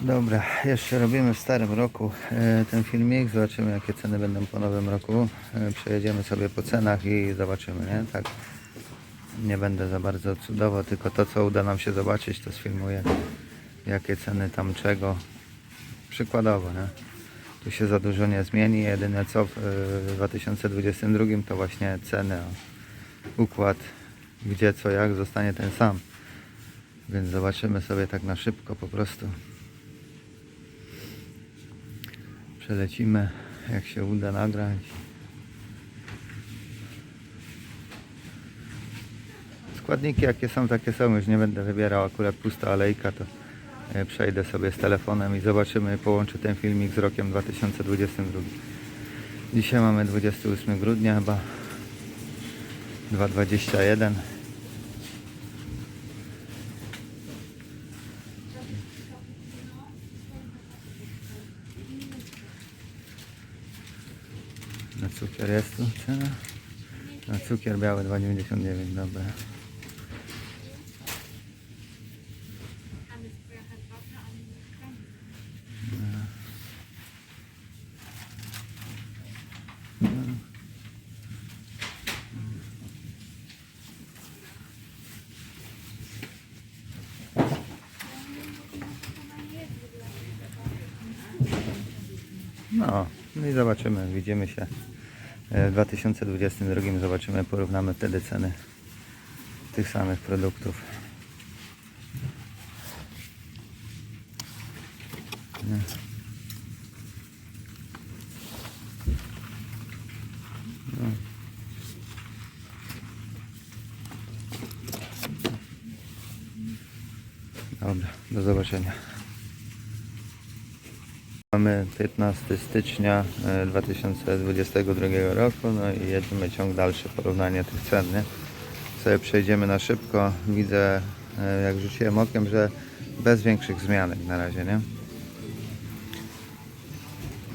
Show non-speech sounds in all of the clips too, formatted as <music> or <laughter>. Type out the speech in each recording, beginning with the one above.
Dobra, jeszcze robimy w starym roku e, ten filmik. Zobaczymy jakie ceny będą po nowym roku. E, Przejedziemy sobie po cenach i zobaczymy, nie? Tak. Nie będę za bardzo cudowo, tylko to co uda nam się zobaczyć, to sfilmuję. Jakie ceny tam czego. Przykładowo, nie? Tu się za dużo nie zmieni. Jedyne co w e, 2022 to właśnie ceny. Układ gdzie, co, jak zostanie ten sam. Więc zobaczymy sobie tak na szybko po prostu. Przelecimy, jak się uda nagrać. Składniki jakie są, takie są. Już nie będę wybierał akurat pusta alejka, to e, przejdę sobie z telefonem i zobaczymy, połączę ten filmik z rokiem 2022. Dzisiaj mamy 28 grudnia chyba 2.21 Na cukier jest tu cena? Na cukier biały 2,99, dobra. No, no i zobaczymy, widzimy się w 2022, zobaczymy, porównamy wtedy ceny tych samych produktów. Nie. No. Dobra, do zobaczenia. Mamy 15 stycznia e, 2022 roku, no i jedziemy ciąg dalszy, porównanie tych cen, nie? Sobie przejdziemy na szybko, widzę e, jak rzuciłem okiem, że bez większych zmianek na razie, nie?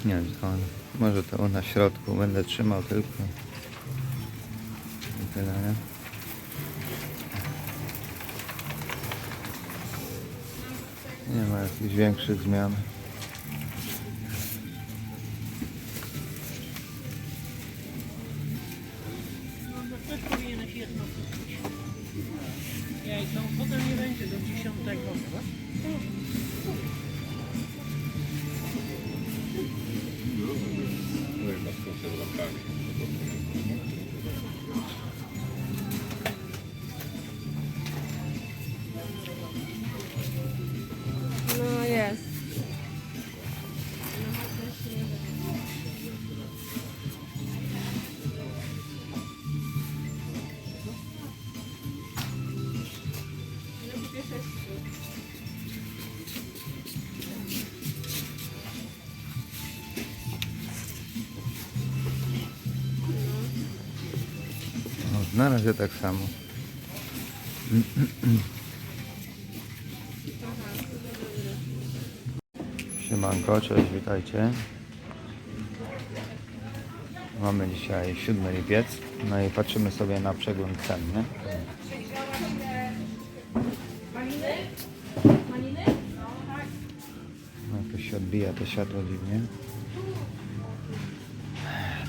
Nie wiem, to może to na środku będę trzymał tylko tyle, nie? Nie ma jakichś większych zmian. Na razie tak samo. Siemanko, cześć, witajcie. Mamy dzisiaj 7 lipiec, no i patrzymy sobie na przegląd cen, nie? No, jakoś się odbija to światło dziwnie.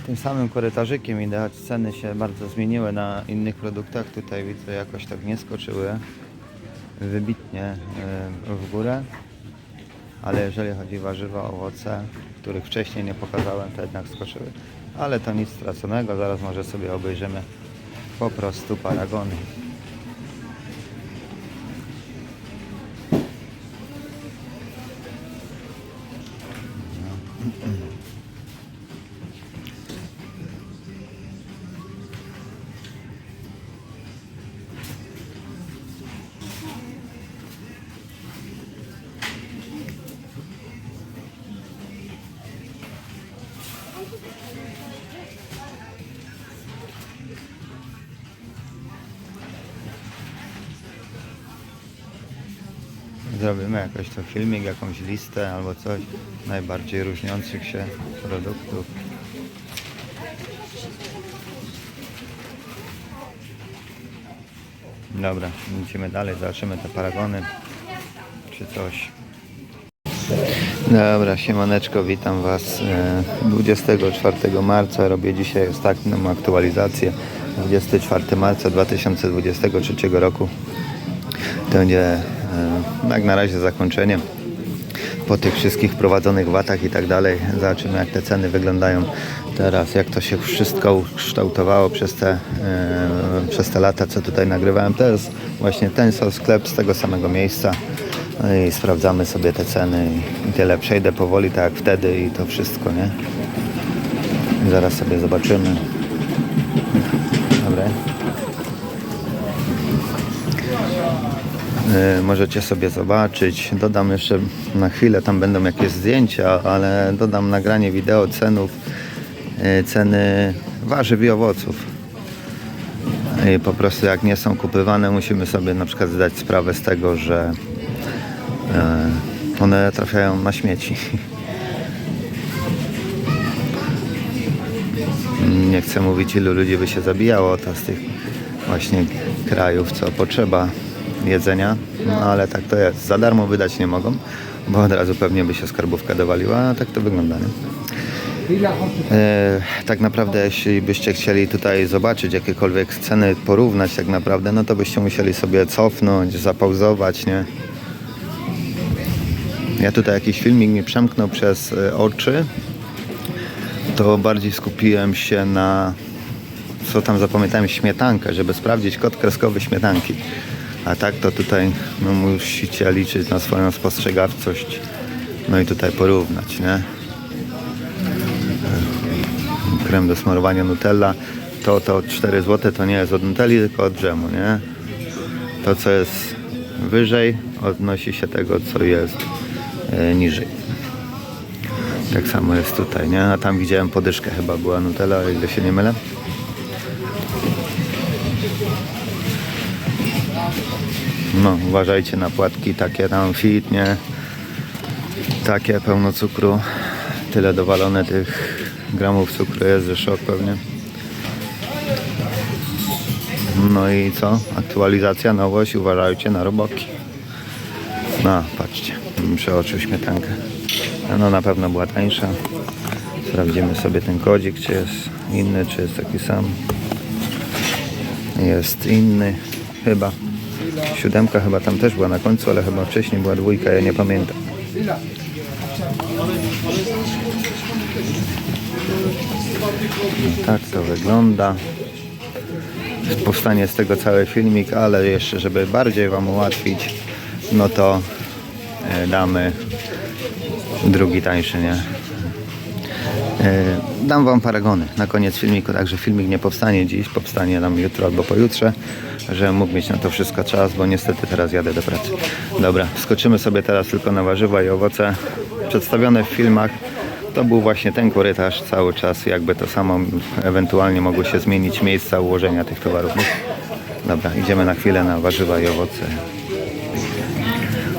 Tym samym korytarzykiem widać ceny się bardzo zmieniły na innych produktach. Tutaj widzę jakoś tak nie skoczyły wybitnie e, w górę. Ale jeżeli chodzi o warzywa, owoce, których wcześniej nie pokazałem, to jednak skoczyły. Ale to nic straconego, zaraz może sobie obejrzymy po prostu paragony. Zrobimy jakoś to filmik, jakąś listę albo coś najbardziej różniących się produktów. Dobra, idziemy dalej, zobaczymy te paragony czy coś. Dobra, siemaneczko, witam Was e, 24 marca. Robię dzisiaj ostatnią aktualizację. 24 marca 2023 roku. To będzie e, jak na razie zakończenie. Po tych wszystkich wprowadzonych watach i tak dalej. Zobaczymy jak te ceny wyglądają teraz, jak to się wszystko ukształtowało przez te, e, przez te lata, co tutaj nagrywałem. To jest właśnie ten sam sklep z tego samego miejsca. No i sprawdzamy sobie te ceny i tyle. Przejdę powoli tak jak wtedy i to wszystko, nie? I zaraz sobie zobaczymy. Dobra. Możecie sobie zobaczyć. Dodam jeszcze na chwilę, tam będą jakieś zdjęcia, ale dodam nagranie wideo cenów, e, ceny warzyw i owoców. I po prostu jak nie są kupywane, musimy sobie na przykład zdać sprawę z tego, że e, one trafiają na śmieci. <laughs> Nie chcę mówić ilu ludzi by się zabijało to z tych właśnie krajów, co potrzeba jedzenia, no ale tak to jest. Za darmo wydać nie mogą, bo od razu pewnie by się skarbówka dowaliła, a tak to wygląda, nie? E, tak naprawdę, jeśli byście chcieli tutaj zobaczyć jakiekolwiek ceny, porównać tak naprawdę, no to byście musieli sobie cofnąć, zapauzować, nie? Ja tutaj jakiś filmik mi przemknął przez e, oczy, to bardziej skupiłem się na co tam zapamiętałem, śmietankę, żeby sprawdzić kod kreskowy śmietanki. A tak to tutaj no, musicie liczyć na swoją spostrzegawczość, no i tutaj porównać, nie? Krem do smarowania Nutella, to, to 4 zł to nie jest od Nutelli, tylko od dżemu, nie? To co jest wyżej odnosi się tego, co jest e, niżej. Tak samo jest tutaj, nie? A tam widziałem podyszkę chyba była Nutella, o ile się nie mylę. No, uważajcie na płatki takie tam fit, nie? Takie pełno cukru. Tyle dowalone tych gramów cukru jest, że szok pewnie. No i co? Aktualizacja, nowość, uważajcie na roboki. No, patrzcie, przeoczył śmietankę. No na pewno była tańsza. Sprawdzimy sobie ten kodzik, czy jest inny, czy jest taki sam. Jest inny, chyba. Siódemka chyba tam też była na końcu, ale chyba wcześniej była dwójka, ja nie pamiętam. Tak to wygląda. Powstanie z tego cały filmik, ale jeszcze, żeby bardziej Wam ułatwić, no to e, damy drugi tańszy, nie? E, Dam Wam paragony na koniec filmiku, także filmik nie powstanie dziś, powstanie nam jutro albo pojutrze, że mógł mieć na to wszystko czas, bo niestety teraz jadę do pracy. Dobra, skoczymy sobie teraz tylko na warzywa i owoce przedstawione w filmach. To był właśnie ten korytarz cały czas, jakby to samo ewentualnie mogło się zmienić miejsca ułożenia tych towarów. Dobra, idziemy na chwilę na warzywa i owoce.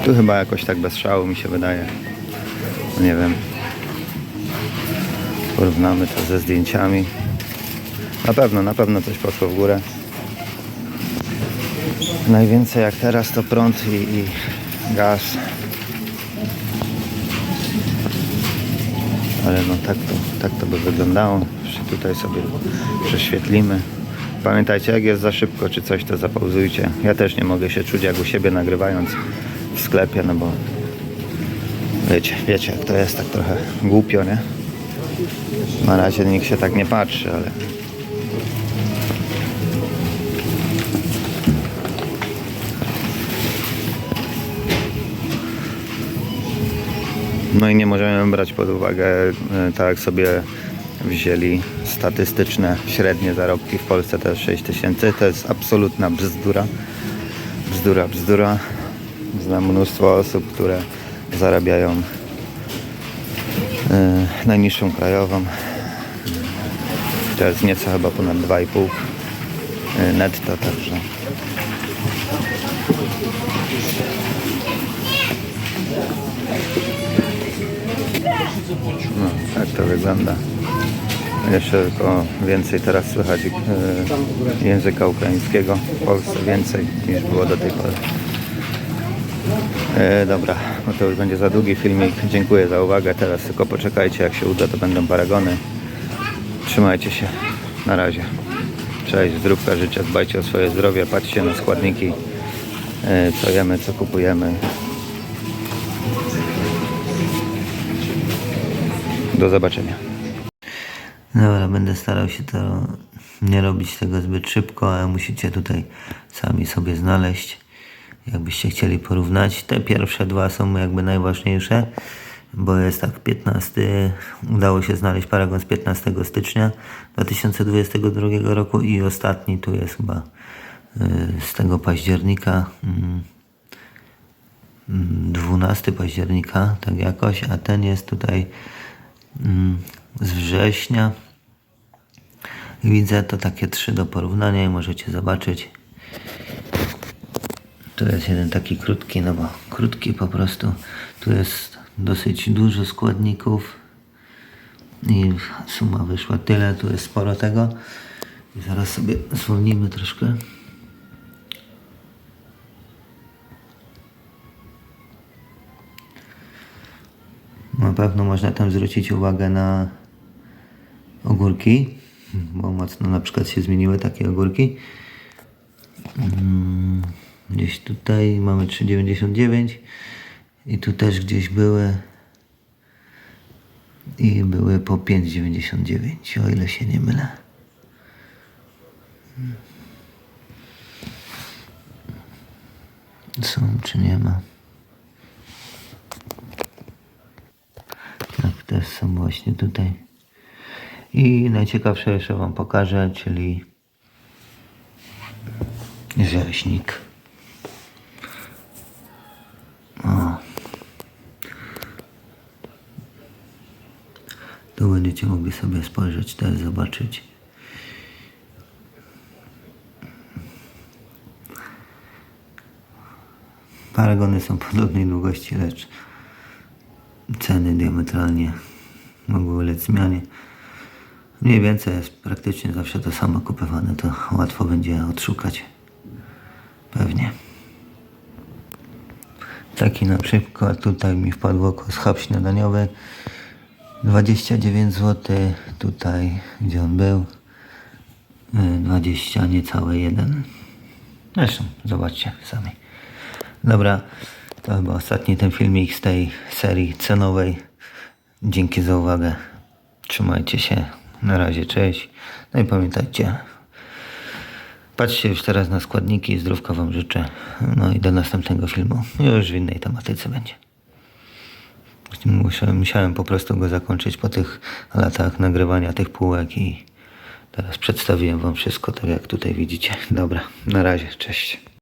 Tu chyba jakoś tak bez szału mi się wydaje. Nie wiem. Porównamy to ze zdjęciami. Na pewno, na pewno coś poszło w górę. Najwięcej jak teraz to prąd i, i gaz. Ale no tak to, tak to by wyglądało. Tutaj sobie prześwietlimy. Pamiętajcie, jak jest za szybko czy coś, to zapauzujcie. Ja też nie mogę się czuć jak u siebie nagrywając w sklepie, no bo wiecie, wiecie jak to jest, tak trochę głupio, nie? Na razie nikt się tak nie patrzy, ale No i nie możemy brać pod uwagę, e, tak jak sobie wzięli statystyczne średnie zarobki w Polsce to jest 6 tysięcy. To jest absolutna bzdura. Bzdura, bzdura. Znam mnóstwo osób, które zarabiają najniższą krajową. To jest nieco chyba ponad 2,5 e, netto, także No, tak to wygląda. Jeszcze tylko więcej teraz słychać e, języka ukraińskiego w Polsce, więcej niż było do tej pory. E, dobra, no to już będzie za długi filmik. Dziękuję za uwagę. Teraz tylko poczekajcie, jak się uda, to będą paragony. Trzymajcie się. Na razie. Cześć, zdrówka życzę, dbajcie o swoje zdrowie, patrzcie na składniki, e, co jemy, co kupujemy. Do zobaczenia. Dobra, będę starał się to nie robić tego zbyt szybko, ale musicie tutaj sami sobie znaleźć. Jakbyście chcieli porównać. Te pierwsze dwa są jakby najważniejsze, bo jest tak 15, udało się znaleźć paragon z 15 stycznia 2022 roku i ostatni tu jest chyba y, z tego października. mm, 12 października, tak jakoś, a ten jest tutaj mm, z września. Widzę to takie trzy do porównania i możecie zobaczyć. Tu jest jeden taki krótki, no bo krótki po prostu. Tu jest dosyć dużo składników i suma wyszła tyle, tu jest sporo tego. I zaraz sobie zwolnimy troszkę. Na pewno można tam zwrócić uwagę na ogórki, bo mocno na przykład się zmieniły takie ogórki. Mm, Gdzieś tutaj mamy 3,99 i tu też gdzieś były i były po 5,99 o ile się nie mylę. Są czy nie ma? Tak, też są właśnie tutaj. I najciekawsze jeszcze Wam pokażę, czyli rzeźnik. Tu będziecie mogli sobie spojrzeć też, zobaczyć. Paragony są podobnej długości, lecz ceny diametralnie mogły ulec zmianie. Mniej więcej jest praktycznie zawsze to samo kupowane, to łatwo będzie odszukać. Pewnie. Taki na przykład tutaj mi wpadł oko schab śniadaniowy. 29 zł. Tutaj, gdzie on był, y, 20, niecałe 1. Zresztą, zobaczcie sami. Dobra, to chyba ostatni ten filmik z tej serii cenowej. Dzięki za uwagę. Trzymajcie się. Na razie, cześć. No i pamiętajcie, patrzcie już teraz na składniki. Zdrówka Wam życzę. No i do następnego filmu. Już w innej tematyce będzie. Musiałem, musiałem po prostu go zakończyć po tych latach nagrywania tych półek i teraz przedstawiłem Wam wszystko tak jak tutaj widzicie. Dobra, na razie, cześć.